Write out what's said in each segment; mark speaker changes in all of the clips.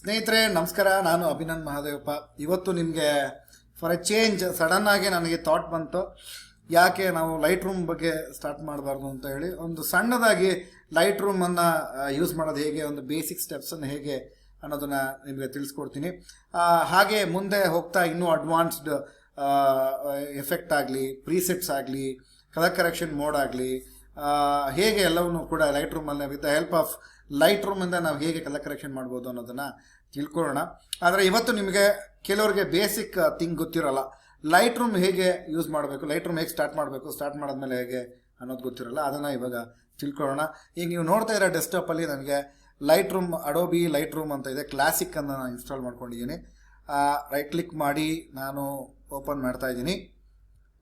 Speaker 1: ಸ್ನೇಹಿತರೆ, ನಮಸ್ಕಾರ. ನಾನು ಅಭಿನಂದ್ ಮಹಾದೇವಪ್ಪ. ಇವತ್ತು ನಿಮಗೆ ಫಾರ್ ಎ ಚೇಂಜ್ ಸಡನ್ ಆಗಿ ನನಗೆ ಥಾಟ್ ಬಂತು. ಯಾಕೆ ನಾವು ಲೈಟ್ ರೂಮ್ ಬಗ್ಗೆ ಸ್ಟಾರ್ಟ್ ಮಾಡಬಾರ್ದು ಅಂತ ಹೇಳಿ, ಒಂದು ಸಣ್ಣದಾಗಿ ಲೈಟ್ ರೂಮನ್ನು ಯೂಸ್ ಮಾಡೋದು ಹೇಗೆ, ಒಂದು ಬೇಸಿಕ್ ಸ್ಟೆಪ್ಸನ್ನು ಹೇಗೆ ಅನ್ನೋದನ್ನು ನಿಮಗೆ ತಿಳಿಸ್ಕೊಡ್ತೀನಿ. ಹಾಗೆ ಮುಂದೆ ಹೋಗ್ತಾ ಇನ್ನೂ ಅಡ್ವಾನ್ಸ್ಡ್ ಎಫೆಕ್ಟ್ ಆಗಲಿ ಪ್ರೀಸೆಟ್ಸ್ ಆಗಲಿ ಕಲರ್ ಕರೆಕ್ಷನ್ ಮೋಡ್ ಆಗಲಿ ಹೇಗೆ ಎಲ್ಲವನ್ನೂ ಕೂಡ ಲೈಟ್ ರೂಮಲ್ಲಿ ವಿತ್ ದ ಹೆಲ್ಪ್ ಆಫ್ ಲೈಟ್ ರೂಮಿಂದ ನಾವು ಹೇಗೆ ಕಲರ್ ಕರೆಕ್ಷನ್ ಮಾಡ್ಬೋದು ಅನ್ನೋದನ್ನು ತಿಳ್ಕೊಳ್ಳೋಣ. ಆದರೆ ಇವತ್ತು ನಿಮಗೆ ಕೆಲವರಿಗೆ ಬೇಸಿಕ್ ಥಿಂಗ್ ಗೊತ್ತಿರಲ್ಲ. ಲೈಟ್ ರೂಮ್ ಹೇಗೆ ಯೂಸ್ ಮಾಡಬೇಕು ಲೈಟ್ ರೂಮ್ ಹೇಗೆ ಸ್ಟಾರ್ಟ್ ಮಾಡಬೇಕು ಸ್ಟಾರ್ಟ್ ಮಾಡಿದ್ಮೇಲೆ ಹೇಗೆ ಅನ್ನೋದು ಗೊತ್ತಿರಲ್ಲ. ಅದನ್ನು ಇವಾಗ ತಿಳ್ಕೊಳ್ಳೋಣ. ಈಗ ನೀವು ನೋಡ್ತಾ ಇರೋ ಡೆಸ್ಕ್ಟಾಪಲ್ಲಿ ನನಗೆ Lightroom Adobe Lightroom ಅಂತ ಇದೆ. ಕ್ಲಾಸಿಕ್ ಅನ್ನು ನಾನು ಇನ್ಸ್ಟಾಲ್ ಮಾಡ್ಕೊಂಡಿದ್ದೀನಿ. ರೈಟ್ ಕ್ಲಿಕ್ ಮಾಡಿ ನಾನು ಓಪನ್ ಮಾಡ್ತಾ ಇದ್ದೀನಿ.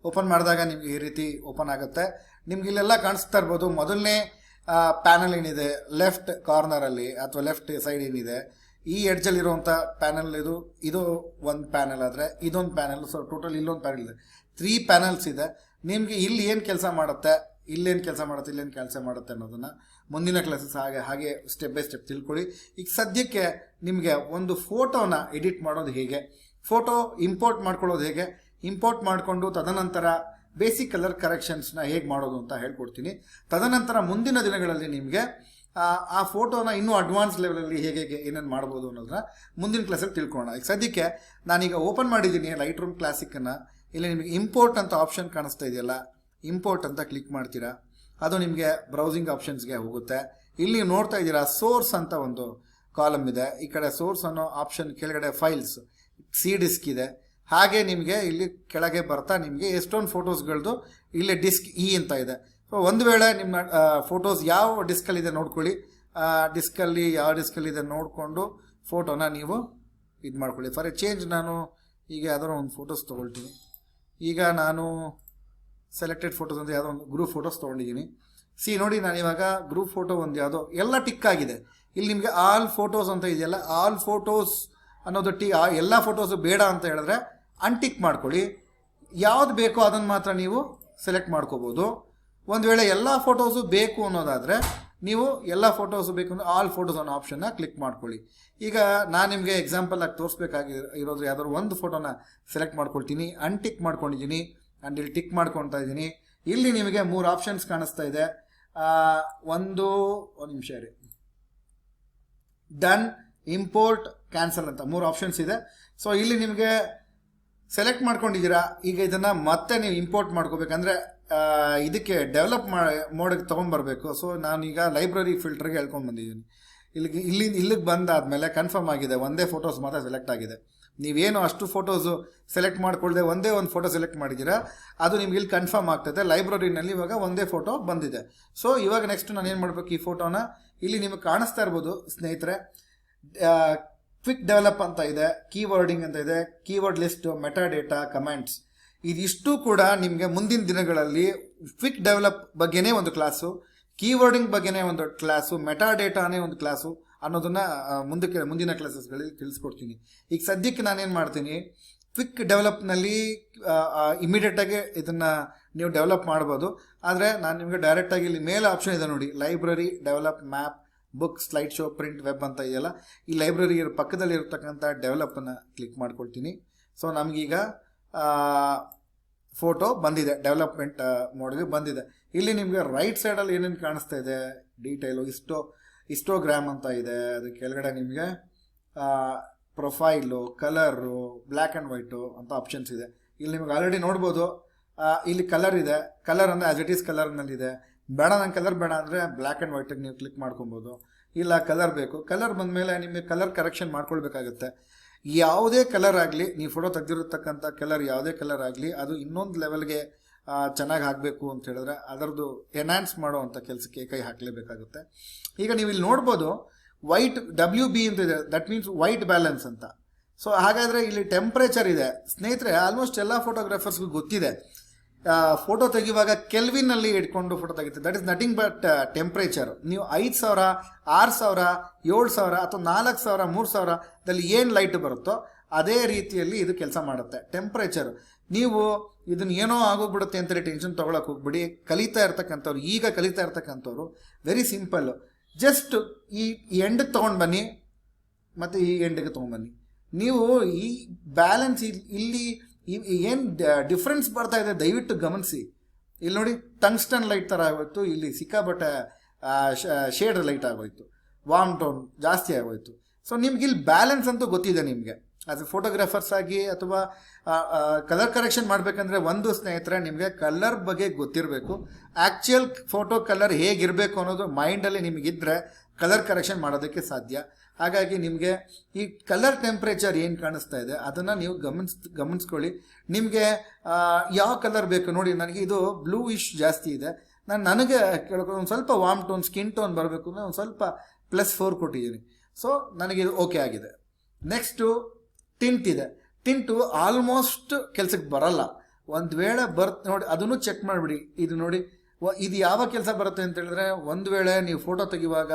Speaker 1: ಓಪನ್ ಮಾಡಿದಾಗ ನಿಮಗೆ ಈ ರೀತಿ ಓಪನ್ ಆಗುತ್ತೆ. ನಿಮ್ಗೆ ಇಲ್ಲೆಲ್ಲ ಕಾಣಿಸ್ತಾ ಇರ್ಬೋದು. ಮೊದಲನೇ ಪ್ಯಾನಲ್ ಏನಿದೆ ಲೆಫ್ಟ್ ಕಾರ್ನರಲ್ಲಿ ಅಥವಾ ಲೆಫ್ಟ್ ಸೈಡ್ ಏನಿದೆ, ಈ ಎಡ್ಜಲ್ಲಿರುವಂಥ ಪ್ಯಾನಲ್ ಇದು ಇದು ಒಂದು ಪ್ಯಾನಲ್ ಆದರೆ ಇದೊಂದು ಪ್ಯಾನಲ್ ಸೊ ಟೋಟಲ್ ಇಲ್ಲೊಂದು ಪ್ಯಾನಲ್ ಇದೆ. ತ್ರೀ ಪ್ಯಾನಲ್ಸ್ ಇದೆ. ನಿಮಗೆ ಇಲ್ಲಿ ಏನು ಕೆಲಸ ಮಾಡುತ್ತೆ ಇಲ್ಲೇನು ಕೆಲಸ ಮಾಡುತ್ತೆ ಇಲ್ಲೇನು ಕೆಲಸ ಮಾಡುತ್ತೆ ಅನ್ನೋದನ್ನು ಮುಂದಿನ ಕ್ಲಾಸಸ್ ಹಾಗೆ ಹಾಗೆ ಸ್ಟೆಪ್ ಬೈ ಸ್ಟೆಪ್ ತಿಳ್ಕೊಳ್ಳಿ. ಈಗ ಸದ್ಯಕ್ಕೆ ನಿಮಗೆ ಒಂದು ಫೋಟೋನ ಎಡಿಟ್ ಮಾಡೋದು ಹೇಗೆ? ಫೋಟೋ ಇಂಪೋರ್ಟ್ ಮಾಡ್ಕೊಳ್ಳೋದು ಹೇಗೆ? ಇಂಪೋರ್ಟ್ ಮಾಡಿಕೊಂಡು ತದನಂತರ ಬೇಸಿಕ್ ಕಲರ್ ಕರೆಕ್ಷನ್ಸ್ನ ಹೇಗೆ ಮಾಡೋದು ಅಂತ ಹೇಳ್ಕೊಡ್ತೀನಿ. ತದನಂತರ ಮುಂದಿನ ದಿನಗಳಲ್ಲಿ ನಿಮಗೆ, ಆ ಫೋಟೋನ ಇನ್ನೂ ಅಡ್ವಾನ್ಸ್ ಲೆವೆಲಲ್ಲಿ ಹೇಗೆ ಹೇಗೆ ಏನೇನು ಮಾಡ್ಬೋದು ಅನ್ನೋದನ್ನ ಮುಂದಿನ ಕ್ಲಾಸಲ್ಲಿ ತಿಳ್ಕೊಳ್ಳೋಣ. ಈಗ ಸದ್ಯಕ್ಕೆ ನಾನೀಗ ಓಪನ್ ಮಾಡಿದ್ದೀನಿ ಲೈಟ್ ರೂಮ್ ಕ್ಲಾಸಿಕ್ಕನ್ನು ಇಲ್ಲಿ ನಿಮಗೆ ಇಂಪೋರ್ಟ್ ಅಂತ ಆಪ್ಷನ್ ಕಾಣಿಸ್ತಾ ಇದೆಯಲ್ಲ ಇಂಪೋರ್ಟ್ ಅಂತ ಕ್ಲಿಕ್ ಮಾಡ್ತೀರಾ. ಅದು ನಿಮಗೆ ಬ್ರೌಸಿಂಗ್ ಆಪ್ಷನ್ಸ್ಗೆ ಹೋಗುತ್ತೆ. ಇಲ್ಲಿ ನೋಡ್ತಾ ಇದ್ದೀರಾ ಸೋರ್ಸ್ ಅಂತ ಒಂದು ಕಾಲಮ್ ಇದೆ. ಈ ಕಡೆ ಸೋರ್ಸ್ ಅನ್ನೋ ಆಪ್ಷನ್ ಕೆಳಗಡೆ ಫೈಲ್ಸ್ ಸಿ ಡಿಸ್ಕ್ ಇದೆ. ಹಾಗೆ ನಿಮಗೆ ಇಲ್ಲಿ ಕೆಳಗೆ ಬರ್ತಾ ನಿಮಗೆ ಎಷ್ಟೊಂದು ಫೋಟೋಸ್ಗಳದ್ದು ಇಲ್ಲಿ ಡಿಸ್ಕ್ ಇ ಅಂತ ಇದೆ. ಸೊ ಒಂದು ವೇಳೆ ನಿಮ್ಮ ಫೋಟೋಸ್ ಯಾವ ಡಿಸ್ಕಲ್ಲಿದೆ ನೋಡ್ಕೊಳ್ಳಿ. ಡಿಸ್ಕಲ್ಲಿ ಯಾವ ಡಿಸ್ಕಲ್ಲಿದೆ ನೋಡಿಕೊಂಡು ಫೋಟೋನ ನೀವು ಇದು ಮಾಡ್ಕೊಳ್ಳಿ. ಫಾರ್ ಎ ಚೇಂಜ್ ನಾನು ಈಗ ಯಾವುದೋ ಒಂದು ಫೋಟೋಸ್ ತೊಗೊಳ್ತೀನಿ. ಈಗ ನಾನು ಸೆಲೆಕ್ಟೆಡ್ ಫೋಟೋಸ್ ಅಂತ ಯಾವುದೋ ಒಂದು ಗ್ರೂಪ್ ಫೋಟೋಸ್ ತೊಗೊಂಡಿದ್ದೀನಿ. ಸಿ ನೋಡಿ ನಾನು ಇವಾಗ ಗ್ರೂಪ್ ಫೋಟೋ ಒಂದು ಯಾವುದೋ, ಎಲ್ಲ ಟಿಕ್ ಆಗಿದೆ. ಇಲ್ಲಿ ನಿಮಗೆ ಆಲ್ ಫೋಟೋಸ್ ಅಂತ ಇದೆಯಲ್ಲ ಆಲ್ ಫೋಟೋಸ್ ಅನ್ನೋದು ಟಿ ಎಲ್ಲ ಫೋಟೋಸು ಬೇಡ ಅಂತ ಹೇಳಿದ್ರೆ ಅನ್ಟಿಕ್ ಮಾಡ್ಕೊಳ್ಳಿ. ಯಾವ್ದು ಬೇಕೋ ಅದನ್ನು ಮಾತ್ರ ನೀವು ಸೆಲೆಕ್ಟ್ ಮಾಡ್ಕೋಬೋದು. ಒಂದು ವೇಳೆ ಎಲ್ಲ ಫೋಟೋಸು ಬೇಕು ಅನ್ನೋದಾದರೆ ನೀವು ಎಲ್ಲ ಫೋಟೋಸು ಬೇಕು ಅಂದರೆ ಆಲ್ ಫೋಟೋಸ್ ಅನ್ನೋ ಆಪ್ಷನ್ನ ಕ್ಲಿಕ್ ಮಾಡ್ಕೊಳ್ಳಿ. ಈಗ ನಾನು ನಿಮಗೆ ಎಕ್ಸಾಂಪಲ್ ಆಗಿ ತೋರಿಸ್ಬೇಕಾಗಿ ಇರೋದು ಯಾವ್ದಾದ್ರು ಒಂದು ಫೋಟೋನ ಸೆಲೆಕ್ಟ್ ಮಾಡ್ಕೊಳ್ತೀನಿ ಅಂಟಿಕ್ ಮಾಡ್ಕೊಂಡಿದ್ದೀನಿ ಆ್ಯಂಡ್ ಇಲ್ಲಿ ಟಿಕ್ ಮಾಡ್ಕೊಳ್ತಾ ಇದ್ದೀನಿ ಇಲ್ಲಿ ನಿಮಗೆ ಮೂರು ಆಪ್ಷನ್ಸ್ ಕಾಣಿಸ್ತಾ ಇದೆ. ಒಂದು ಒಂದು ನಿಮಿಷ ರೀ ಡನ್ ಇಂಪೋರ್ಟ್ ಕ್ಯಾನ್ಸಲ್ ಅಂತ ಮೂರು ಆಪ್ಷನ್ಸ್ ಇದೆ. ಸೊ ಇಲ್ಲಿ ನಿಮಗೆ ಸೆಲೆಕ್ಟ್ ಮಾಡ್ಕೊಂಡಿದ್ದೀರಾ, ಈಗ ಇದನ್ನು ಮತ್ತೆ ನೀವು ಇಂಪೋರ್ಟ್ ಮಾಡ್ಕೋಬೇಕಂದ್ರೆ ಇದಕ್ಕೆ ಡೆವಲಪ್ ಮೋಡಕ್ಕೆ ತೊಗೊಂಡ್ಬರ್ಬೇಕು. ಸೊ ನಾನೀಗ ಲೈಬ್ರರಿ ಫಿಲ್ಟರ್ಗೆ ಹೇಳ್ಕೊಂಡು ಬಂದಿದ್ದೀನಿ. ಇಲ್ಲಿಗೆ, ಇಲ್ಲಿ, ಇಲ್ಲಿಗೆ ಬಂದಾದಮೇಲೆ ಕನ್ಫರ್ಮ್ ಆಗಿದೆ, ಒಂದೇ ಫೋಟೋಸ್ ಮಾತ್ರ ಸೆಲೆಕ್ಟ್ ಆಗಿದೆ. ನೀವೇನು ಅಷ್ಟು ಫೋಟೋಸು ಸೆಲೆಕ್ಟ್ ಮಾಡ್ಕೊಳ್ಳದೆ ಒಂದೇ ಒಂದು ಫೋಟೋ ಸೆಲೆಕ್ಟ್ ಮಾಡಿದ್ದೀರಾ, ಅದು ನಿಮ್ಗೆ ಇಲ್ಲಿ ಕನ್ಫರ್ಮ್ ಆಗ್ತದೆ. ಲೈಬ್ರರಿನಲ್ಲಿ ಇವಾಗ ಒಂದೇ ಫೋಟೋ ಬಂದಿದೆ. ಸೊ ಇವಾಗ ನೆಕ್ಸ್ಟ್ ನಾನು ಏನು ಮಾಡಬೇಕು ಈ ಫೋಟೋನ ಇಲ್ಲಿ ನಿಮಗೆ ಕಾಣಿಸ್ತಾ ಇರ್ಬೋದು, ಸ್ನೇಹಿತರೆ. ಕ್ವಿಕ್ ಡೆವಲಪ್ ಅಂತ ಇದೆ ಕೀವರ್ಡಿಂಗ್ ಅಂತ ಇದೆ keyword list metadata comments ಇದಿಷ್ಟು ಕೂಡ ನಿಮಗೆ ಮುಂದಿನ ದಿನಗಳಲ್ಲಿ ಕ್ವಿಕ್ ಡೆವಲಪ್ ಬಗ್ಗೆನೇ ಒಂದು ಕ್ಲಾಸು ಕೀವರ್ಡಿಂಗ್ ಬಗ್ಗೆನೇ ಒಂದು ಕ್ಲಾಸು ಮೆಟಾ ಡೇಟಾನೇ ಒಂದು ಕ್ಲಾಸು ಅನ್ನೋದನ್ನ ಮುಂದಕ್ಕೆ, ಮುಂದಿನ ಕ್ಲಾಸಸ್ಗಳಲ್ಲಿ ತಿಳಿಸ್ಕೊಡ್ತೀನಿ. ಈಗ ಸದ್ಯಕ್ಕೆ ನಾನೇನು ಮಾಡ್ತೀನಿ ಕ್ವಿಕ್ ಡೆವಲಪ್ನಲ್ಲಿ ಇಮಿಡಿಯೇಟಾಗಿ ಇದನ್ನು ನೀವು ಡೆವಲಪ್ ಮಾಡ್ಬೋದು. ಆದರೆ ನಾನು ನಿಮಗೆ ಡೈರೆಕ್ಟಾಗಿ ಇಲ್ಲಿ ಮೇಲೆ ಆಪ್ಷನ್ ಇದೆ ನೋಡಿ library develop map book slide show print web ಅಂತ ಇದೆಯಲ್ಲ, ಈ ಲೈಬ್ರರಿ ಪಕ್ಕದಲ್ಲಿ ಇರತಕ್ಕಂಥ ಡೆವಲಪನ್ನು ಕ್ಲಿಕ್ ಮಾಡ್ಕೊಳ್ತೀನಿ. ಸೊ ನಮಗೀಗ ಫೋಟೋ ಬಂದಿದೆ ಡೆವಲಪ್ಮೆಂಟ್ ಮೋಡ್ಗೆ ಬಂದಿದೆ. ಇಲ್ಲಿ ನಿಮಗೆ ರೈಟ್ ಸೈಡಲ್ಲಿ ಏನೇನು ಕಾಣಿಸ್ತಾ ಇದೆ? ಡೀಟೇಲು ಇಷ್ಟೋ ಇಸ್ಟೋಗ್ರಾಮ್ ಅಂತ ಇದೆ. ಅದು ಕೆಳಗಡೆ ನಿಮಗೆ profile colour black and white ಅಂತ ಆಪ್ಷನ್ಸ್ ಇದೆ. ಇಲ್ಲಿ ನಿಮಗೆ ಆಲ್ರೆಡಿ ನೋಡ್ಬೋದು. ಇಲ್ಲಿ ಕಲರ್ ಇದೆ. ಕಲರ್ ಅಂದರೆ ಆಸ್ ಇಟ್ ಈಸ್ ಕಲರ್ನಲ್ಲಿದೆ ಬೇಡ, ನಂಗೆ ಕಲರ್ ಬೇಡ ಅಂದರೆ ಬ್ಲ್ಯಾಕ್ ಆ್ಯಂಡ್ ವೈಟಿಗೆ ನೀವು ಕ್ಲಿಕ್ ಮಾಡ್ಕೊಬೋದು. ಇಲ್ಲ ಕಲರ್ ಬೇಕು. ಕಲರ್ ಬಂದಮೇಲೆ ನಿಮಗೆ ಕಲರ್ ಕರೆಕ್ಷನ್ ಮಾಡ್ಕೊಳ್ಬೇಕಾಗುತ್ತೆ. ಯಾವುದೇ ಕಲರ್ ಆಗಲಿ, ನೀವು ಫೋಟೋ ತೆಗೆದಿರತಕ್ಕಂಥ ಕಲರ್ ಯಾವುದೇ ಕಲರ್ ಆಗಲಿ, ಅದು ಇನ್ನೊಂದು ಲೆವೆಲ್ಗೆ ಚೆನ್ನಾಗಿ ಹಾಕಬೇಕು ಅಂತ ಹೇಳಿದ್ರೆ ಅದರದ್ದು ಎನ್ಹಾನ್ಸ್ ಮಾಡುವಂಥ ಕೆಲಸಕ್ಕೆ ಕೈ ಹಾಕಲೇಬೇಕಾಗುತ್ತೆ. ಈಗ ನೀವು ಇಲ್ಲಿ ನೋಡ್ಬೋದು ವೈಟ್ ಡಬ್ಲ್ಯೂ ಬಿ ಅಂತ ಇದೆ. ದಟ್ ಮೀನ್ಸ್ ವೈಟ್ ಬ್ಯಾಲೆನ್ಸ್ ಅಂತ. ಸೊ ಹಾಗಾದರೆ ಇಲ್ಲಿ ಟೆಂಪ್ರೇಚರ್ ಇದೆ. ಸ್ನೇಹಿತರೆ ಆಲ್ಮೋಸ್ಟ್ ಎಲ್ಲ ಫೋಟೋಗ್ರಾಫರ್ಸ್ಗೂ ಗೊತ್ತಿದೆ. ಫೋಟೋ ತೆಗೆಯುವಾಗ ಕೆಲ್ವಿನಲ್ಲಿ ಇಟ್ಕೊಂಡು ಫೋಟೋ ತೆಗಿತೀವಿ that is nothing but temperature ನೀವು ಐದು ಸಾವಿರ, ಆರು ಸಾವಿರ, ಏಳು ಸಾವಿರ ಅಥವಾ ನಾಲ್ಕು ಸಾವಿರ, ಮೂರು ಸಾವಿರದಲ್ಲಿ ಏನು ಲೈಟ್ ಬರುತ್ತೋ ಅದೇ ರೀತಿಯಲ್ಲಿ ಇದು ಕೆಲಸ ಮಾಡುತ್ತೆ. ಟೆಂಪ್ರೇಚರ್ ನೀವು ಇದನ್ನ ಏನೋ ಆಗೋಗ್ಬಿಡುತ್ತೆ ಅಂತೇಳಿ ಟೆನ್ಷನ್ ತೊಗೊಳಕ್ಕೆ ಹೋಗ್ಬಿಡಿ. ಕಲಿತಾ ಇರ್ತಕ್ಕಂಥವ್ರು, ಈಗ ಕಲಿತಾ ಇರ್ತಕ್ಕಂಥವ್ರು ವೆರಿ ಸಿಂಪಲ್ ಜಸ್ಟ್ ಈ ಎಂಡಿಗೆ ತೊಗೊಂಡು ಬನ್ನಿ. ಮತ್ತು ಈ ಎಂಡಿಗೆ ತೊಗೊಂಡ್ಬನ್ನಿ ನೀವು ಈ ಬ್ಯಾಲೆನ್ಸ್ ಇಲ್ಲಿ ಏನು ಡಿಫ್ರೆನ್ಸ್ ಬರ್ತಾ ಇದೆ, ದಯವಿಟ್ಟು ಗಮನಿಸಿ. ಇಲ್ಲಿ ನೋಡಿ ಟಂಗ್ಸ್ಟನ್ ಲೈಟ್ ಥರ ಆಗೋಯ್ತು, ಇಲ್ಲಿ ಸಿಕ್ಕಾಪಟ್ಟೆ ಶೇಡ್ ಲೈಟ್ ಆಗೋಯ್ತು. ವಾಮ್ ಟೋನ್ ಜಾಸ್ತಿ ಆಗೋಯ್ತು. ಸೊ ನಿಮ್ಗೆ ಇಲ್ಲಿ ಬ್ಯಾಲೆನ್ಸ್ ಅಂತೂ ಗೊತ್ತಿದೆ ನಿಮಗೆ. ಆಸ್ ಎ ಫೋಟೋಗ್ರಾಫರ್ಸ್ ಆಗಿ ಅಥವಾ ಕಲರ್ ಕರೆಕ್ಷನ್ ಮಾಡಬೇಕಂದ್ರೆ ಒಂದು ಸ್ನೇಹಿತರೆ, ನಿಮಗೆ ಕಲರ್ ಬಗ್ಗೆ ಗೊತ್ತಿರಬೇಕು. ಆ್ಯಕ್ಚುಯಲ್ ಫೋಟೋ ಕಲರ್ ಹೇಗಿರಬೇಕು ಅನ್ನೋದು ಮೈಂಡಲ್ಲಿ ನಿಮಗಿದ್ರೆ ಕಲರ್ ಕರೆಕ್ಷನ್ ಮಾಡೋದಕ್ಕೆ ಸಾಧ್ಯ. ಹಾಗಾಗಿ ನಿಮಗೆ ಈ ಕಲರ್ ಟೆಂಪ್ರೇಚರ್ ಏನು ಕಾಣಿಸ್ತಾ ಇದೆ, ಅದನ್ನು ನೀವು ಗಮನಿಸ್, ಗಮನಿಸ್ಕೊಳ್ಳಿ. ನಿಮಗೆ ಯಾವ ಕಲರ್ ಬೇಕು ನೋಡಿ, ನನಗೆ ಇದು ಬ್ಲೂ ಇಶ್ ಜಾಸ್ತಿ ಇದೆ. ನಾನು ನನಗೆ ಒಂದು ಸ್ವಲ್ಪ ವಾಮ್ ಟೋನ್ ಸ್ಕಿನ್ ಟೋನ್ ಬರಬೇಕು ಅಂದರೆ ಒಂದು ಸ್ವಲ್ಪ ಪ್ಲಸ್ ಫೋರ್ ಕೊಟ್ಟಿದ್ದೀನಿ. ಸೊ ನನಗೆ ಇದು ಓಕೆ ಆಗಿದೆ. ನೆಕ್ಸ್ಟು ಟಿಂಟ್ ಇದೆ. ಟಿಂಟು ಆಲ್ಮೋಸ್ಟ್ ಕೆಲಸಕ್ಕೆ ಬರಲ್ಲ. ಒಂದು ವೇಳೆ ಬರ್ತ್, ನೋಡಿ, ಅದನ್ನು ಚೆಕ್ ಮಾಡಿಬಿಡಿ. ಇದು ನೋಡಿ ಇದು ಯಾವ ಕೆಲಸ ಬರುತ್ತೆ ಅಂತ ಹೇಳಿದ್ರೆ, ಒಂದು ವೇಳೆ ನೀವು ಫೋಟೋ ತೆಗೆಯುವಾಗ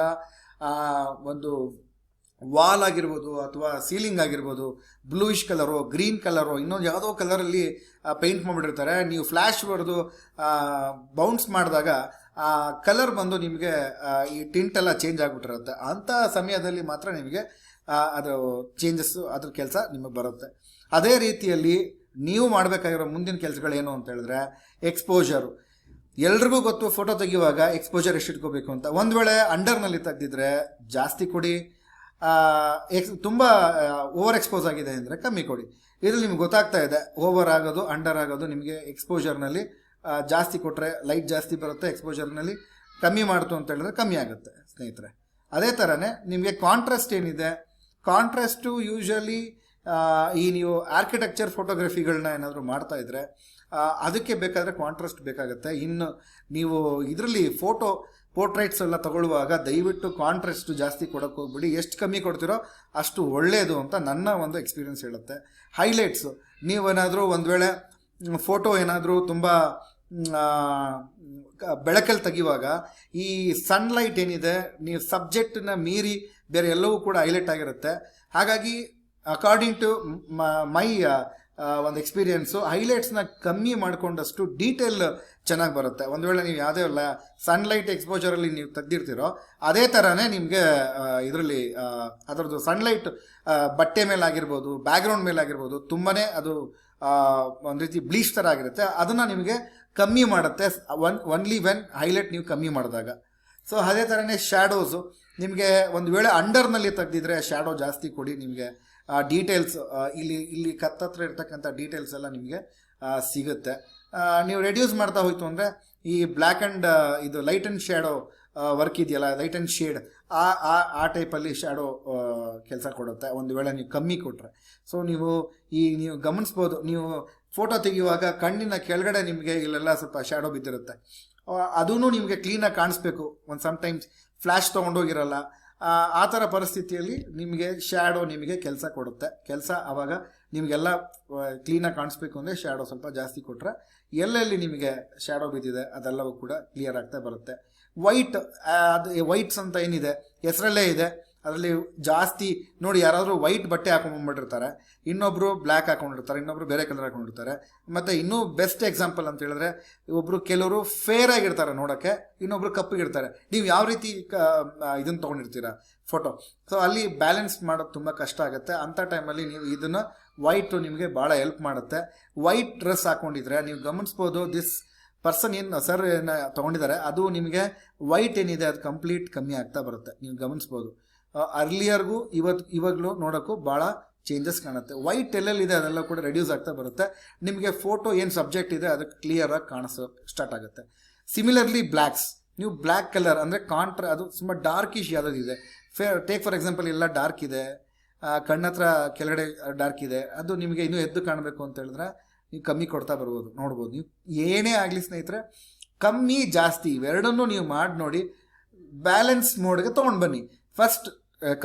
Speaker 1: ಒಂದು ವಾಲ್ ಆಗಿರ್ಬೋದು ಅಥವಾ ಸೀಲಿಂಗ್ ಆಗಿರ್ಬೋದು ಬ್ಲೂಯಿಶ್ ಕಲರು ಗ್ರೀನ್ ಕಲರು ಇನ್ನೊಂದು ಯಾವುದೋ ಕಲರಲ್ಲಿ ಪೇಂಟ್ ಮಾಡಿಬಿಟ್ಟಿರ್ತಾರೆ. ನೀವು ಫ್ಲ್ಯಾಶ್ ಹೊಡೆದು ಬೌನ್ಸ್ ಮಾಡಿದಾಗ, ಆ ಕಲರ್ ಬಂದು ನಿಮಗೆ ಈ ಟಿಂಟ್ ಎಲ್ಲ ಚೇಂಜ್ ಆಗಿಬಿಟ್ಟಿರುತ್ತೆ. ಅಂಥ ಸಮಯದಲ್ಲಿ ಮಾತ್ರ ನಿಮಗೆ ಅದು ಚೇಂಜಸ್ಸು ಅದ್ರ ಕೆಲಸ ನಿಮಗೆ ಬರುತ್ತೆ. ಅದೇ ರೀತಿಯಲ್ಲಿ ನೀವು ಮಾಡಬೇಕಾಗಿರೋ ಮುಂದಿನ ಕೆಲಸಗಳೇನು ಅಂತ ಹೇಳಿದ್ರೆ ಎಕ್ಸ್ಪೋಜರು ಎಲ್ರಿಗೂ ಗೊತ್ತು ಫೋಟೋ ತೆಗೆಯುವಾಗ ಎಕ್ಸ್ಪೋಜರ್ ಎಷ್ಟು ಇಟ್ಕೋಬೇಕು ಅಂತ. ಒಂದು ವೇಳೆ ಅಂಡರ್ನಲ್ಲಿ ತೆಗೆದಿದ್ರೆ ಜಾಸ್ತಿ ಕೊಡಿ. ಎಕ್ಸ್ ತುಂಬ ಓವರ್ ಎಕ್ಸ್ಪೋಸ್ ಆಗಿದೆ ಅಂದರೆ ಕಮ್ಮಿ ಕೊಡಿ. ಇದರಲ್ಲಿ ನಿಮ್ಗೆ ಗೊತ್ತಾಗ್ತಾ ಇದೆ. ಓವರ್ ಆಗೋದು ಅಂಡರ್ ಆಗೋದು ನಿಮಗೆ ಎಕ್ಸ್ಪೋಜರ್ನಲ್ಲಿ ಜಾಸ್ತಿ ಕೊಟ್ಟರೆ ಲೈಟ್ ಜಾಸ್ತಿ ಬರುತ್ತೆ ಎಕ್ಸ್ಪೋಜರ್ನಲ್ಲಿ ಕಮ್ಮಿ ಮಾಡ್ತು ಅಂತ ಹೇಳಿದ್ರೆ ಕಮ್ಮಿ ಆಗುತ್ತೆ, ಸ್ನೇಹಿತರೆ. ಅದೇ ಥರನೇ ನಿಮಗೆ ಕಾಂಟ್ರಾಸ್ಟ್ ಏನಿದೆ? ಕಾಂಟ್ರಾಸ್ಟು ಯೂಶಲಿ ಈ ನೀವು ಆರ್ಕಿಟೆಕ್ಚರ್ ಫೋಟೋಗ್ರಫಿಗಳನ್ನ ಏನಾದರೂ ಮಾಡ್ತಾ ಇದ್ರೆ ಅದಕ್ಕೆ ಬೇಕಾದರೆ ಕಾಂಟ್ರಾಸ್ಟ್ ಬೇಕಾಗುತ್ತೆ. ಇನ್ನು ನೀವು ಇದರಲ್ಲಿ ಫೋಟೋ ಪೋರ್ಟ್ರೈಟ್ಸ್ ಎಲ್ಲ ತಗೊಳ್ಳುವಾಗ ದಯವಿಟ್ಟು ಕಾಂಟ್ರಾಸ್ಟ್ ಜಾಸ್ತಿ ಕೊಡೋಕೆ ಹೋಗ್ಬಿಡಿ. ಎಷ್ಟು ಕಮ್ಮಿ ಕೊಡ್ತೀರೋ ಅಷ್ಟು ಒಳ್ಳೆಯದು ಅಂತ ನನ್ನ ಒಂದು ಎಕ್ಸ್ಪೀರಿಯನ್ಸ್ ಹೇಳುತ್ತೆ. ಹೈಲೈಟ್ಸು ನೀವೇನಾದರೂ ಒಂದು ವೇಳೆ ಫೋಟೋ ಏನಾದರೂ ತುಂಬ ಬೆಳಕಲ್ಲಿ ತೆಗೆಯುವಾಗ ಈ ಸನ್ಲೈಟ್ ಏನಿದೆ, ನೀವು ಸಬ್ಜೆಕ್ಟನ್ನ ಮೀರಿ ಬೇರೆ ಎಲ್ಲವೂ ಕೂಡ ಹೈಲೈಟ್ ಆಗಿರುತ್ತೆ. ಹಾಗಾಗಿ ಅಕಾರ್ಡಿಂಗ್ ಟು ಮೈ ಒಂದು ಎಕ್ಸ್ಪೀರಿಯನ್ಸು ಹೈಲೈಟ್ಸ್ನ ಕಮ್ಮಿ ಮಾಡಿಕೊಂಡಷ್ಟು ಡೀಟೇಲ್ ಚೆನ್ನಾಗಿ ಬರುತ್ತೆ. ಒಂದು ವೇಳೆ ನೀವು ಯಾವುದೇ ಅಲ್ಲ ಸನ್ಲೈಟ್ ಎಕ್ಸ್ಪೋಜರಲ್ಲಿ ನೀವು ತೆಗ್ದಿರ್ತೀರೋ, ಅದೇ ಥರನೇ ನಿಮಗೆ ಇದರಲ್ಲಿ ಅದರದ್ದು ಸನ್ಲೈಟ್ ಬಟ್ಟೆ ಮೇಲೆ ಆಗಿರ್ಬೋದು ಬ್ಯಾಕ್ಗ್ರೌಂಡ್ ಮೇಲೆ ಆಗಿರ್ಬೋದು ತುಂಬಾ ಅದು ಒಂದು ರೀತಿ ಬ್ಲೀಚ್ ಥರ ಆಗಿರುತ್ತೆ. ಅದನ್ನು ನಿಮಗೆ ಕಮ್ಮಿ ಮಾಡುತ್ತೆ. ಒನ್ ಒನ್ಲಿ ವೆನ್ ಹೈಲೈಟ್ ನೀವು ಕಮ್ಮಿ ಮಾಡಿದಾಗ. ಸೊ ಅದೇ ಥರನೇ ಶ್ಯಾಡೋಸು ನಿಮಗೆ ಒಂದು ವೇಳೆ ಅಂಡರ್ನಲ್ಲಿ ತೆಗ್ದಿದ್ರೆ ಶ್ಯಾಡೋ ಜಾಸ್ತಿ ಕೊಡಿ, ನಿಮಗೆ ಡೀಟೇಲ್ಸ್ ಇಲ್ಲಿ ಇಲ್ಲಿ ಕತ್ತತ್ರ ಇರ್ತಕ್ಕಂಥ ಡೀಟೇಲ್ಸ್ ಎಲ್ಲ ನಿಮಗೆ ಸಿಗುತ್ತೆ. ನೀವು ರೆಡ್ಯೂಸ್ ಮಾಡ್ತಾ ಹೋಯ್ತು ಅಂದರೆ ಈ ಬ್ಲ್ಯಾಕ್ ಆ್ಯಂಡ್ ಇದು ಲೈಟ್ ಆ್ಯಂಡ್ ಶ್ಯಾಡೋ ವರ್ಕ್ ಇದೆಯಲ್ಲ ಲೈಟ್ ಆ್ಯಂಡ್ ಶೇಡ್ ಆ ಆ ಆ ಟೈಪಲ್ಲಿ ಶ್ಯಾಡೋ ಕೆಲಸ ಕೊಡುತ್ತೆ. ಒಂದು ವೇಳೆ ನೀವು ಕಮ್ಮಿ ಕೊಟ್ಟರೆ ಸೊ ನೀವು ಈ, ನೀವು ಗಮನಿಸ್ಬೋದು. ನೀವು ಫೋಟೋ ತೆಗೆಯುವಾಗ ಕಣ್ಣಿನ ಕೆಳಗಡೆ ನಿಮಗೆ ಇಲ್ಲೆಲ್ಲ ಸ್ವಲ್ಪ ಶ್ಯಾಡೋ ಬಿದ್ದಿರುತ್ತೆ. ಅದೂ ನಿಮಗೆ ಕ್ಲೀನಾಗಿ ಕಾಣಿಸ್ಬೇಕು. ಒಂದು ಸಮ್ಟೈಮ್ಸ್ ಫ್ಲ್ಯಾಶ್ ತೊಗೊಂಡೋಗಿರಲ್ಲ. ಆ, ಥರ ಪರಿಸ್ಥಿತಿಯಲ್ಲಿ ನಿಮಗೆ ಶ್ಯಾಡೋ ನಿಮಗೆ ಕೆಲಸ ಕೊಡುತ್ತೆ. ಕೆಲಸ ಆವಾಗ ನಿಮಗೆಲ್ಲ ಕ್ಲೀನಾಗಿ ಕಾಣಿಸ್ಬೇಕು ಅಂದರೆ ಶ್ಯಾಡೋ ಸ್ವಲ್ಪ ಜಾಸ್ತಿ ಕೊಟ್ಟರೆ ಎಲ್ಲೆಲ್ಲಿ ನಿಮಗೆ ಶ್ಯಾಡೋ ಬಿದ್ದಿದೆ ಅದೆಲ್ಲವೂ ಕೂಡ ಕ್ಲಿಯರ್ ಆಗ್ತಾ ಬರುತ್ತೆ. ವೈಟ್ ಅದು ವೈಟ್ಸ್ ಅಂತ ಏನಿದೆ? ಹೆಸರಲ್ಲೇ ಇದೆ. ಅದರಲ್ಲಿ ಜಾಸ್ತಿ ನೋಡಿ ಯಾರಾದರೂ ವೈಟ್ ಬಟ್ಟೆ ಹಾಕೊಂಡ್ಬಿಟ್ಟಿರ್ತಾರೆ ಇನ್ನೊಬ್ಬರು ಬ್ಲ್ಯಾಕ್ ಹಾಕೊಂಡಿರ್ತಾರೆ, ಇನ್ನೊಬ್ರು ಬೇರೆ ಕಲರ್ ಹಾಕೊಂಡಿರ್ತಾರೆ, ಮತ್ತು ಇನ್ನೂ ಬೆಸ್ಟ್ ಎಕ್ಸಾಂಪಲ್ ಅಂತ ಹೇಳಿದ್ರೆ ಒಬ್ಬರು ಕೆಲವರು ಫೇರ್ ಆಗಿರ್ತಾರೆ ನೋಡೋಕ್ಕೆ, ಇನ್ನೊಬ್ರು ಕಪ್ಪಿಗಿರ್ತಾರೆ ನೀವು ಯಾವ ರೀತಿ ಇದನ್ನು ತೊಗೊಂಡಿರ್ತೀರಾ ಫೋಟೋ? ಸೊ ಅಲ್ಲಿ ಬ್ಯಾಲೆನ್ಸ್ ಮಾಡೋದು ತುಂಬ ಕಷ್ಟ ಆಗುತ್ತೆ. ಅಂಥ ಟೈಮಲ್ಲಿ ನೀವು ಇದನ್ನು ವೈಟು ನಿಮಗೆ ಭಾಳ ಹೆಲ್ಪ್ ಮಾಡುತ್ತೆ. ವೈಟ್ ಡ್ರೆಸ್ ಹಾಕೊಂಡಿದ್ರೆ ನೀವು ಗಮನಿಸ್ಬೋದು, ದಿಸ್ ಪರ್ಸನ್ ಏನು ಸರ್ ಏನು ತೊಗೊಂಡಿದ್ದಾರೆ, ಅದು ನಿಮಗೆ ವೈಟ್ ಏನಿದೆ, ಅದು ಕಂಪ್ಲೀಟ್ ಕಮ್ಮಿ ಆಗ್ತಾ ಬರುತ್ತೆ. ನೀವು ಗಮನಿಸ್ಬೋದು. ಅರ್ಲಿಯರ್ಗೂ ಇವತ್ತು ಇವಾಗಲೂ ನೋಡೋಕ್ಕೂ ಭಾಳ ಚೇಂಜಸ್ ಕಾಣುತ್ತೆ. ವೈಟ್ ಎಲ್ಲೆಲ್ಲಿದೆ ಅದೆಲ್ಲ ಕೂಡ ರೆಡ್ಯೂಸ್ ಆಗ್ತಾ ಬರುತ್ತೆ. ನಿಮಗೆ ಫೋಟೋ ಏನು ಸಬ್ಜೆಕ್ಟ್ ಇದೆ ಅದು ಕ್ಲಿಯರಾಗಿ ಕಾಣಿಸೋ ಸ್ಟಾರ್ಟ್ ಆಗುತ್ತೆ. ಸಿಮಿಲರ್ಲಿ ಬ್ಲ್ಯಾಕ್ಸ್ ನೀವು ಬ್ಲ್ಯಾಕ್ ಕಲರ್ ಅಂದರೆ ಕಾಂಟ್ರ ಅದು ತುಂಬ ಡಾರ್ಕಿಶ್ ಯಾವುದಿದೆ ಫೇ ಟೇಕ್ ಫಾರ್ ಎಕ್ಸಾಂಪಲ್ ಎಲ್ಲ ಡಾರ್ಕ್ ಇದೆ. ಕಣ್ಣತ್ರ ಕೆಳಗಡೆ ಡಾರ್ಕ್ ಇದೆ. ಅದು ನಿಮಗೆ ಇನ್ನೂ ಎದ್ದು ಕಾಣಬೇಕು ಅಂತ ಹೇಳಿದ್ರೆ ನೀವು ಕಮ್ಮಿ ಕೊಡ್ತಾ ಬರ್ಬೋದು, ನೋಡ್ಬೋದು. ನೀವು ಏನೇ ಆಗಲಿ ಸ್ನೇಹಿತರೆ, ಕಮ್ಮಿ ಜಾಸ್ತಿ ಇವೆರಡನ್ನೂ ನೀವು ಮಾಡಿ ನೋಡಿ ಬ್ಯಾಲೆನ್ಸ್ ಮೋಡ್ಗೆ ತೊಗೊಂಡು ಬನ್ನಿ. First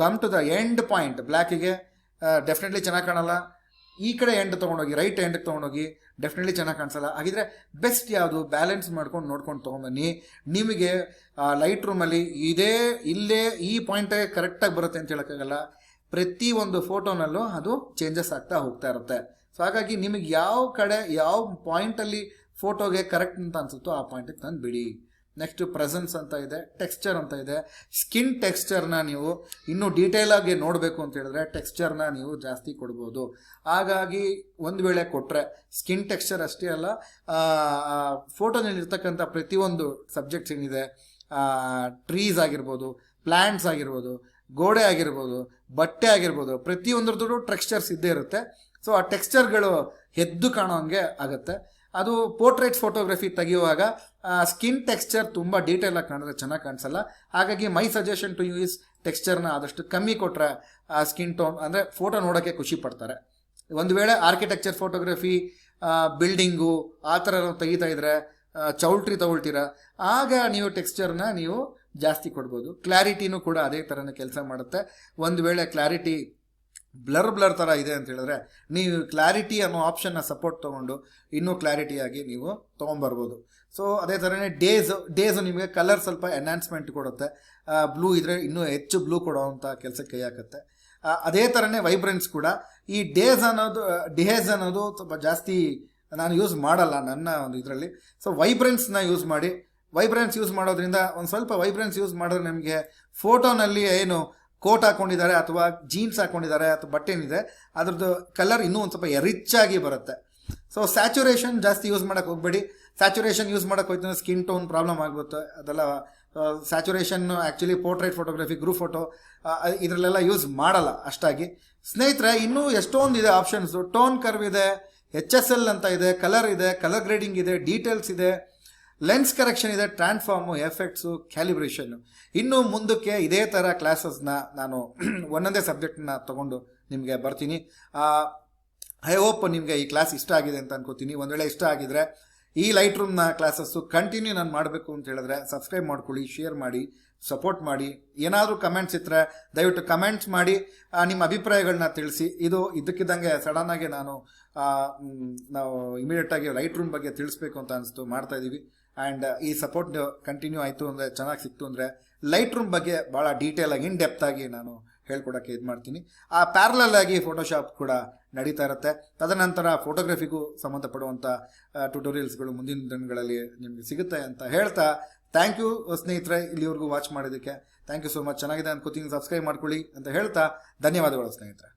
Speaker 1: come to the end point ಬ್ಲ್ಯಾಕಿಗೆ definitely ಚೆನ್ನಾಗಿ ಕಾಣಲ್ಲ. ಈ ಕಡೆ ಎಂಡ್ ತೊಗೊಂಡೋಗಿ ರೈಟ್ ಎಂಡ್ಗೆ ತೊಗೊಂಡೋಗಿ ಡೆಫಿನೆಟ್ಲಿ ಚೆನ್ನಾಗಿ ಕಾಣಿಸಲ್ಲ. ಹಾಗಿದ್ರೆ ಬೆಸ್ಟ್ ಯಾವುದು? ಬ್ಯಾಲೆನ್ಸ್ ಮಾಡ್ಕೊಂಡು ನೋಡ್ಕೊಂಡು ತೊಗೊಂಬನ್ನಿ. ನಿಮಗೆ ಲೈಟ್ ರೂಮಲ್ಲಿ ಇದೇ, ಇಲ್ಲೇ, ಈ ಪಾಯಿಂಟೇ ಕರೆಕ್ಟಾಗಿ ಬರುತ್ತೆ ಅಂತ ಹೇಳೋಕ್ಕಾಗಲ್ಲ. ಪ್ರತಿ ಒಂದು ಫೋಟೋನಲ್ಲೂ ಅದು ಚೇಂಜಸ್ ಆಗ್ತಾ ಹೋಗ್ತಾ ಇರುತ್ತೆ. ಸೊ ಹಾಗಾಗಿ ನಿಮಗೆ ಯಾವ ಕಡೆ, ಯಾವ ಪಾಯಿಂಟಲ್ಲಿ ಫೋಟೋಗೆ ಕರೆಕ್ಟ್ ಅಂತ ಅನ್ಸುತ್ತೋ ಆ ಪಾಯಿಂಟಿಗೆ ತಂದು ಬಿಡಿ ನೆಕ್ಸ್ಟ್ ಪ್ರೆಸೆನ್ಸ್ ಅಂತ ಇದೆ ಟೆಕ್ಸ್ಚರ್ ಅಂತ ಇದೆ. ಸ್ಕಿನ್ ಟೆಕ್ಸ್ಚರ್ನ ನೀವು ಇನ್ನೂ ಡೀಟೇಲ್ ಆಗಿ ನೋಡಬೇಕು ಅಂತ ಹೇಳಿದ್ರೆ ಟೆಕ್ಸ್ಚರ್ನ ನೀವು ಜಾಸ್ತಿ ಕೊಡ್ಬೋದು. ಹಾಗಾಗಿ ಒಂದು ವೇಳೆ ಕೊಟ್ಟರೆ ಸ್ಕಿನ್ ಟೆಕ್ಸ್ಚರ್ ಅಷ್ಟೇ ಅಲ್ಲ ಫೋಟೋದಲ್ಲಿರ್ತಕ್ಕಂಥ ಪ್ರತಿಯೊಂದು ಸಬ್ಜೆಕ್ಟ್ಸ್ ಏನಿದೆ ಟ್ರೀಸ್ ಆಗಿರ್ಬೋದು ಪ್ಲ್ಯಾಂಟ್ಸ್ ಆಗಿರ್ಬೋದು, ಗೋಡೆ ಆಗಿರ್ಬೋದು, ಬಟ್ಟೆ ಆಗಿರ್ಬೋದು ಪ್ರತಿಯೊಂದ್ರದ್ದು ಟೆಕ್ಸ್ಚರ್ಸ್ ಇದ್ದೇ ಇರುತ್ತೆ. ಸೊ ಆ ಟೆಕ್ಸ್ಚರ್ಗಳು ಎದ್ದು ಕಾಣೋ ಹಂಗೆ ಆಗುತ್ತೆ. ಅದು ಪೋರ್ಟ್ರೇಟ್ ಫೋಟೋಗ್ರಫಿ ತೆಗೆಯುವಾಗ ಸ್ಕಿನ್ ಟೆಕ್ಸ್ಚರ್ ತುಂಬ ಡೀಟೇಲ್ ಆಗಿ ಕಾಣಿದ್ರೆ ಚೆನ್ನಾಗಿ ಕಾಣಿಸಲ್ಲ. ಹಾಗಾಗಿ ಮೈ ಸಜೆಷನ್ ಟು ಯೂಸ್ ಟೆಕ್ಸ್ಚರ್ನ ಆದಷ್ಟು ಕಮ್ಮಿ ಕೊಟ್ಟರೆ ಸ್ಕಿನ್ ಟೋನ್ ಅಂದರೆ ಫೋಟೋ ನೋಡೋಕ್ಕೆ ಖುಷಿ ಪಡ್ತಾರೆ. ಒಂದು ವೇಳೆ ಆರ್ಕಿಟೆಕ್ಚರ್ ಫೋಟೋಗ್ರಫಿ ಬಿಲ್ಡಿಂಗು ಆ ಥರ ತೆಗಿತಾ ಇದ್ರೆ ಚೌಲ್ಟ್ರಿ ತಗೊಳ್ತೀರ, ಆಗ ನೀವು ಟೆಕ್ಸ್ಚರ್ನ ನೀವು ಜಾಸ್ತಿ ಕೊಡ್ಬೋದು. ಕ್ಲಾರಿಟಿನೂ ಕೂಡ ಅದೇ ಥರನೇ ಕೆಲಸ ಮಾಡುತ್ತೆ. ಒಂದು ವೇಳೆ ಕ್ಲಾರಿಟಿ ಬ್ಲರ್ ಬ್ಲರ್ ಥರ ಇದೆ ಅಂತ ಹೇಳಿದ್ರೆ, ನೀವು ಕ್ಲಾರಿಟಿ ಅನ್ನೋ ಆಪ್ಷನ್ನ ಸಪೋರ್ಟ್ ತೊಗೊಂಡು ಇನ್ನೂ ಕ್ಲಾರಿಟಿಯಾಗಿ ನೀವು ತೊಗೊಂಬರ್ಬೋದು. ಸೊ ಅದೇ ಥರನೇ ಡೇಸ್ ಡೇಸ್ ನಿಮಗೆ ಕಲರ್ ಸ್ವಲ್ಪ ಎನ್ಹಾನ್ಸ್ಮೆಂಟ್ ಕೊಡುತ್ತೆ. ಬ್ಲೂ ಇದ್ರೆ ಇನ್ನೂ ಹೆಚ್ಚು ಬ್ಲೂ ಕೊಡೋವಂಥ ಕೆಲಸ ಕೈ ಹಾಕುತ್ತೆ. ಅದೇ ಥರನೇ ವೈಬ್ರೆನ್ಸ್ ಕೂಡ ಈ ಡೇಸ್ ಅನ್ನೋದು ಡೇಸ್ ಅನ್ನೋದು ಸ್ವಲ್ಪ ಜಾಸ್ತಿ ನಾನು ಯೂಸ್ ಮಾಡಲ್ಲ ನನ್ನ ಒಂದು ಇದರಲ್ಲಿ. ಸೊ ವೈಬ್ರೆನ್ಸ್ನ ಯೂಸ್ ಮಾಡಿ ವೈಬ್ರೆನ್ಸ್ ಯೂಸ್ ಮಾಡೋದ್ರಿಂದ ಒಂದು ಸ್ವಲ್ಪ ವೈಬ್ರೆನ್ಸ್ ಯೂಸ್ ಮಾಡಿದ್ರೆ ನಿಮಗೆ ಫೋಟೋನಲ್ಲಿ ಏನು ಕೋಟ್ ಹಾಕೊಂಡಿದ್ದಾರೆ ಅಥವಾ ಜೀನ್ಸ್ ಹಾಕೊಂಡಿದ್ದಾರೆ ಅಥವಾ ಬಟ್ಟೆ ಏನಿದೆ ಅದ್ರದ್ದು ಕಲರ್ ಇನ್ನೂ ಒಂದು ಸ್ವಲ್ಪ ರಿಚ್ ಆಗಿ ಬರುತ್ತೆ. ಸೊ ಸ್ಯಾಚುರೇಷನ್ ಜಾಸ್ತಿ ಯೂಸ್ ಮಾಡೋಕೆ ಹೋಗಬೇಡಿ. ಸ್ಯಾಚುರೇಷನ್ ಯೂಸ್ ಮಾಡೋಕೆ ಹೋಯ್ತು ಸ್ಕಿನ್ ಟೋನ್ ಪ್ರಾಬ್ಲಮ್ ಆಗುತ್ತೆ ಅದೆಲ್ಲ saturation actually portrait photography group photo ಇದರಲ್ಲೆಲ್ಲ ಯೂಸ್ ಮಾಡಲ್ಲ ಅಷ್ಟಾಗಿ. ಸ್ನೇಹಿತರೆ, ಇನ್ನೂ ಎಷ್ಟೊಂದು ಇದೆ ಆಪ್ಷನ್ಸು ಟೋನ್ ಕರ್ವ್ ಇದೆ ಎಚ್ ಎಸ್ ಎಲ್ ಅಂತ ಇದೆ ಕಲರ್ ಇದೆ ಕಲರ್ ಗ್ರೇಡಿಂಗ್ ಇದೆ ಡೀಟೇಲ್ಸ್ ಇದೆ. ಲೆನ್ಸ್ ಕರೆಕ್ಷನ್ ಇದೆ ಟ್ರಾನ್ಸ್ಫಾರ್ಮು ಎಫೆಕ್ಟ್ಸು ಕ್ಯಾಲಿಬ್ರೇಷನ್ನು ಇನ್ನು ಮುಂದಕ್ಕೆ ಇದೇ ಥರ ಕ್ಲಾಸಸ್ನ ನಾನು ಒಂದೊಂದೇ ಸಬ್ಜೆಕ್ಟ್ನ ತಗೊಂಡು ನಿಮಗೆ ಬರ್ತೀನಿ. ಐ ಹೋಪ್ ನಿಮಗೆ ಈ ಕ್ಲಾಸ್ ಇಷ್ಟ ಆಗಿದೆ ಅಂತ ಅನ್ಕೋತೀನಿ. ಒಂದು ವೇಳೆ ಇಷ್ಟ ಆಗಿದ್ರೆ ಈ ಲೈಟ್ ರೂಮ್ನ ಕ್ಲಾಸಸ್ಸು ಕಂಟಿನ್ಯೂ ನಾನು ಮಾಡಬೇಕು ಅಂತ ಹೇಳಿದ್ರೆ ಸಬ್ಸ್ಕ್ರೈಬ್ ಮಾಡ್ಕೊಳ್ಳಿ ಶೇರ್ ಮಾಡಿ ಸಪೋರ್ಟ್ ಮಾಡಿ. ಏನಾದರೂ ಕಮೆಂಟ್ಸ್ ಇದ್ದರೆ ದಯವಿಟ್ಟು ಕಮೆಂಟ್ಸ್ ಮಾಡಿ. ನಿಮ್ಮ ಅಭಿಪ್ರಾಯಗಳನ್ನ ತಿಳಿಸಿ. ಇದು ಇದ್ದಕ್ಕಿದ್ದಂಗೆ ಸಡನ್ನಾಗಿ ನಾನು ನಾವು ಇಮಿಡಿಯೇಟಾಗಿ ಲೈಟ್ ರೂಮ್ ಬಗ್ಗೆ ತಿಳಿಸ್ಬೇಕು ಅಂತ ಅನಿಸ್ತು, ಮಾಡ್ತಾ ಇದ್ದೀವಿ ಆ್ಯಂಡ್ ಈ ಸಪೋರ್ಟ್ ಕಂಟಿನ್ಯೂ ಆಯಿತು ಅಂದರೆ ಚೆನ್ನಾಗಿ ಸಿಕ್ತು ಅಂದರೆ ಲೈಟ್ ರೂಮ್ ಬಗ್ಗೆ ಭಾಳ ಡೀಟೇಲ್ ಆಗಿ ಇನ್ ಡೆಪ್ತ್ ಆಗಿ ನಾನು ಹೇಳ್ಕೊಡೋಕ್ಕೆ ಇದು ಮಾಡ್ತೀನಿ. ಆ ಪ್ಯಾರಲಲ್ ಆಗಿ ಫೋಟೋಶಾಪ್ ಕೂಡ ನಡೀತಾ ಇರುತ್ತೆ. ತದನಂತರ ಫೋಟೋಗ್ರಫಿಗೂ ಸಂಬಂಧಪಡುವಂಥ ಟ್ಯುಟೋರಿಯಲ್ಸ್ಗಳು ಮುಂದಿನ ದಿನಗಳಲ್ಲಿ ನಿಮಗೆ ಸಿಗುತ್ತೆ ಅಂತ ಹೇಳ್ತಾ ಥ್ಯಾಂಕ್ ಯು ಸ್ನೇಹಿತರೆ ಇಲ್ಲಿವರೆಗೂ ವಾಚ್ ಮಾಡಿದ್ದಕ್ಕೆ. ಥ್ಯಾಂಕ್ ಯು ಸೋ ಮಚ್ ಚೆನ್ನಾಗಿದೆ ಅನ್ಕೋತೀನಿ. ಸಬ್ಸ್ಕ್ರೈಬ್ ಮಾಡ್ಕೊಳ್ಳಿ ಅಂತ ಹೇಳ್ತಾ, ಧನ್ಯವಾದಗಳು ಸ್ನೇಹಿತರೆ.